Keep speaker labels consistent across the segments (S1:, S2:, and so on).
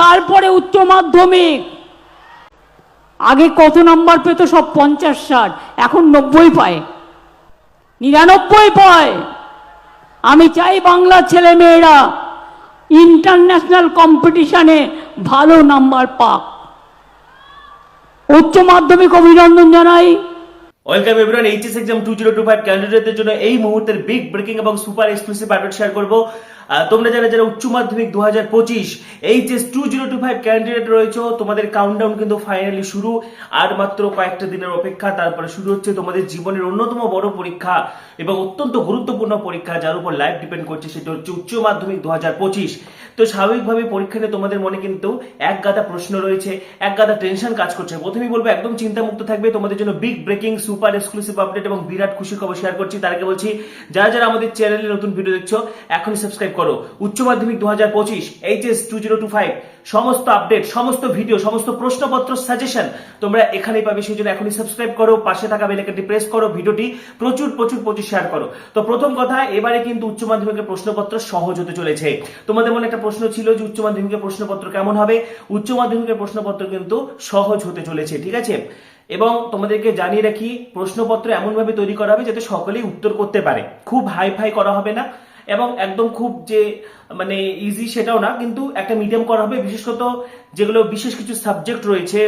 S1: তারপরে উচ্চ মাধ্যমিক। আগে কত নাম্বার পেত? সব পঞ্চাশ, ষাট। এখন নব্বই পায়। নিরানব্বই পায়। আমি চাই বাংলার ছেলে মেয়েরা ইন্টারন্যাশনাল কম্পিটিশনে ভালো নাম্বার পাক। উচ্চ মাধ্যমিক অভিনন্দন জানাই।
S2: Welcome everyone HS exam two zero two five ক্যান্ডিডেটদের জন্য এই মুহূর্তের বিগ ব্রেকিং এবং সুপার এক্সক্লুসিভ আপডেট শেয়ার করব। তোমরা যারা যারা উচ্চ মাধ্যমিক দু হাজার পঁচিশ HS two zero two five candidate রয়েছে, তোমাদের কাউন্টডাউন কিন্তু ফাইনালি শুরু। আর মাত্র কয়েকটা দিনের অপেক্ষা, তারপরে শুরু হচ্ছে তোমাদের জীবনের অন্যতম বড় পরীক্ষা এবং অত্যন্ত গুরুত্বপূর্ণ পরীক্ষা, যার উপর লাইফ ডিপেন্ড করছে, সেটা হচ্ছে উচ্চ মাধ্যমিক দু হাজার পঁচিশ। তো স্বাভাবিকভাবে পরীক্ষা নিয়ে তোমাদের মনে কিন্তু এক গাদা প্রশ্ন রয়েছে, এক গাদা টেনশন কাজ করছে। প্রথমেই বলব, একদম চিন্তামুক্ত থাকবে, তোমাদের জন্য big breaking super exclusive update এবং বিরাট খুশি খবর শেয়ার করছি। তার আগে বলছি, যারা যারা আমাদের চ্যানেলে নতুন ভিডিও দেখছ, এখনই সাবস্ক্রাইব করো। উচ্চ মাধ্যমিক দু হাজার পঁচিশ HS two zero two five সমস্ত আপডেট সমস্ত ভিডিও সমস্ত প্রশ্নপত্র সাজেশন তোমরা এখানেই পাবে। সেই জন্য এখনই সাবস্ক্রাইব করো, পাশে থাকা বেলাইকনটি প্রেস করো, ভিডিওটি প্রচুর প্রচুর প্রচুর শেয়ার করো। তো প্রথম কথা, এবারে কিন্তু উচ্চ মাধ্যমিকের প্রশ্নপত্র সহজ হতে চলেছে। তোমাদের মনে একটা প্রশ্ন ছিল যে উচ্চ মাধ্যমিকের প্রশ্নপত্র কেমন হবে? উচ্চ মাধ্যমিকের প্রশ্নপত্র কিন্তু সহজ হতে চলেছে, ঠিক আছে? এবং তোমাদেরকে জানিয়ে রাখি, প্রশ্নপত্র এমনভাবে তৈরি করা হবে যাতে সকলেই উত্তর করতে পারে। খুব হাই ফাই করা হবে না। এবং একদম খুব যে মানে ইজি সেটাও না, কিন্তু একটা মিডিয়াম করা হবে বিশেষত যেগুলো বিশেষ কিছু সাবজেক্ট রয়েছে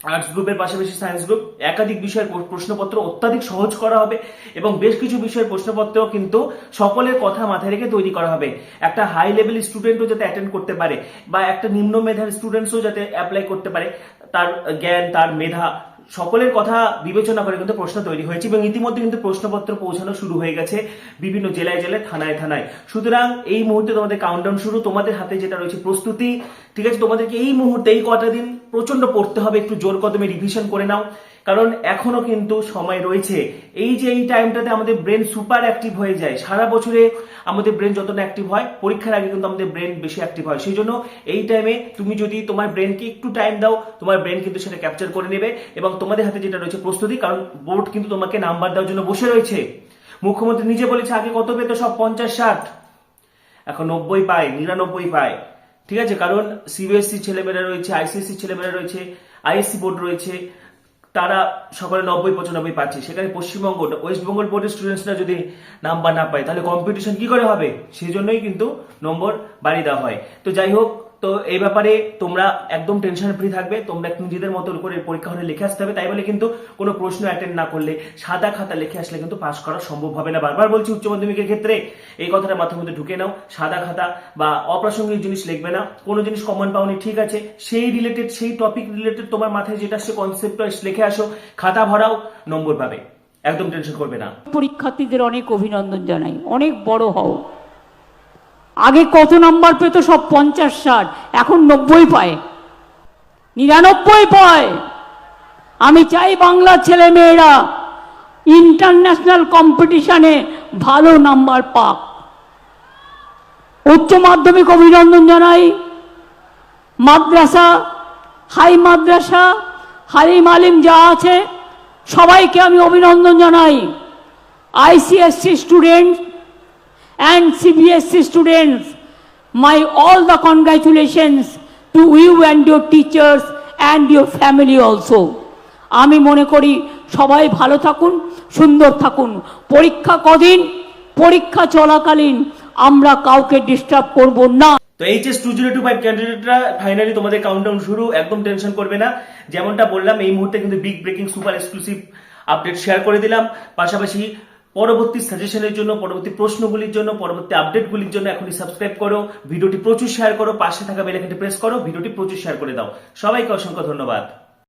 S2: আর্টস গ্রুপের পাশাপাশি সায়েন্স গ্রুপ একাধিক বিষয়ের প্রশ্নপত্র অত্যাধিক সহজ করা হবে এবং বেশ কিছু বিষয়ের প্রশ্নপত্র কিন্তু সকলের কথা মাথায় রেখে তৈরি করা হবে। একটা হাই লেভেল স্টুডেন্টও যাতে অ্যাটেন্ড করতে পারে বা একটা নিম্ন মেধার স্টুডেন্টসও যাতে অ্যাপ্লাই করতে পারে, তার জ্ঞান, তার মেধা সকলের কথা বিবেচনা করে কিন্তু প্রশ্ন তৈরি হয়েছে এবং ইতিমধ্যে কিন্তু প্রশ্নপত্র পৌঁছানো শুরু হয়ে গেছে বিভিন্ন জেলায় জেলায়, থানায় থানায়। সুতরাং এই মুহূর্তে তোমাদের কাউন্টডাউন শুরু। তোমাদের হাতে যেটা রয়েছে প্রস্তুতি। ঠিক আছে, তোমাদেরকে এই মুহূর্তে, এই কটা দিন প্রচণ্ড পড়তে হবে, একটু জোর কদমে রিভিশন করে নাও। কারণ এখনও কিন্তু সময় রয়েছে। এই যে এই টাইমটাতে আমাদের ব্রেন সুপার অ্যাক্টিভ হয়ে যায়। সারা বছরে আমাদের ব্রেন যতটা অ্যাক্টিভ হয়, পরীক্ষার আগে কিন্তু আমাদের ব্রেন বেশি অ্যাক্টিভ হয়। সেই জন্য এই টাইমে তুমি যদি তোমার ব্রেনকে একটু টাইম দাও, তোমার ব্রেন কিন্তু সেটা ক্যাপচার করে নেবে এবং তোমাদের হাতে যেটা রয়েছে প্রস্তুতি, কারণ বোর্ড কিন্তু তোমাকে নাম্বার দেওয়ার জন্য বসে রয়েছে। মুখ্যমন্ত্রী নিজে বলেছে, আগে কত পেতো? সব পঞ্চাশ, ষাট। এখন নব্বই পায়, নিরানব্বই পায়। ঠিক আছে? কারণ সিবিএসসি ছেলেমেয়েরা রয়েছে আইসিএসসি ছেলেমেয়েরা রয়েছে আইএসসি বোর্ড রয়েছে, তারা সকলে নব্বই পঁচানব্বই পাচ্ছে। সেখানে পশ্চিমবঙ্গ ওয়েস্ট বেঙ্গল বোর্ডের স্টুডেন্টসরা যদি নাম্বার না পায়, তাহলে কম্পিটিশন কি করে হবে? সেই জন্যই কিন্তু নম্বর বাড়িয়ে দেওয়া হয়। তো যাই হোক তো এই ব্যাপারে তোমরা একদম টেনশন ফ্রি থাকবে। তোমরা নিজেদের মতো করে পরীক্ষা হলে লিখে আসতে হবে। তাই বলে কিন্তু কোনো প্রশ্ন অ্যাটেন্ড না করলে সাদা খাতা লিখে আসলে কিন্তু পাস করা সম্ভব হবে না। বারবার বলছি উচ্চ মাধ্যমিকের ক্ষেত্রে এই কথাটা মাথার মধ্যে ঢুকে নাও। সাদা খাতা বা অপ্রাসঙ্গিক জিনিস লিখবে না। কোনো জিনিস কমন পাওনি, ঠিক আছে। সেই রিলেটেড সেই টপিক রিলেটেড তোমার মাথায় যেটা সে কনসেপ্ট লিখে আসো। খাতা ভরাও, নম্বর পাবে। একদম টেনশন করবে না।
S1: পরীক্ষার্থীদের অনেক অভিনন্দন জানাই। অনেক বড় হও। আগে কত নাম্বার পেত? সব পঞ্চাশ, ষাট। এখন নব্বই পায়। নিরানব্বই পায়। আমি চাই বাংলার ছেলে মেয়েরা ইন্টারন্যাশনাল কম্পিটিশনে ভালো নাম্বার পাক। উচ্চ মাধ্যমিক অভিনন্দন জানাই। মাদ্রাসা, হাই মাদ্রাসা হালিম আলিম যা আছে, সবাইকে আমি অভিনন্দন জানাই। ICSE students and CBSE students, my all the congratulations to you and your teachers and your family also. আমি মনে করি সবাই ভালো থাকুন সুন্দর থাকুন। পরীক্ষা কদিন? পরীক্ষা চলাকালীন আমরা কাউকে ডিস্টার্ব করব না।
S2: তো HS two zero two five ক্যান্ডিডেটরা finally তোমাদের কাউন্টডাউন শুরু একদম টেনশন করবে না। যেমনটা বললাম এই মুহূর্তে কিন্তু big breaking super exclusive update share করে দিলাম। পাশাপাশি পরবর্তী সাজেশনের জন্য, পরবর্তী প্রশ্নগুলির জন্য, পরবর্তী আপডেটগুলির জন্য এখনই সাবস্ক্রাইব করো, ভিডিওটি প্রচুর শেয়ার করো, পাশে থাকা বেলাকাটি প্রেস করো, ভিডিওটি প্রচুর শেয়ার করে দাও। সবাইকে অসংখ্য ধন্যবাদ।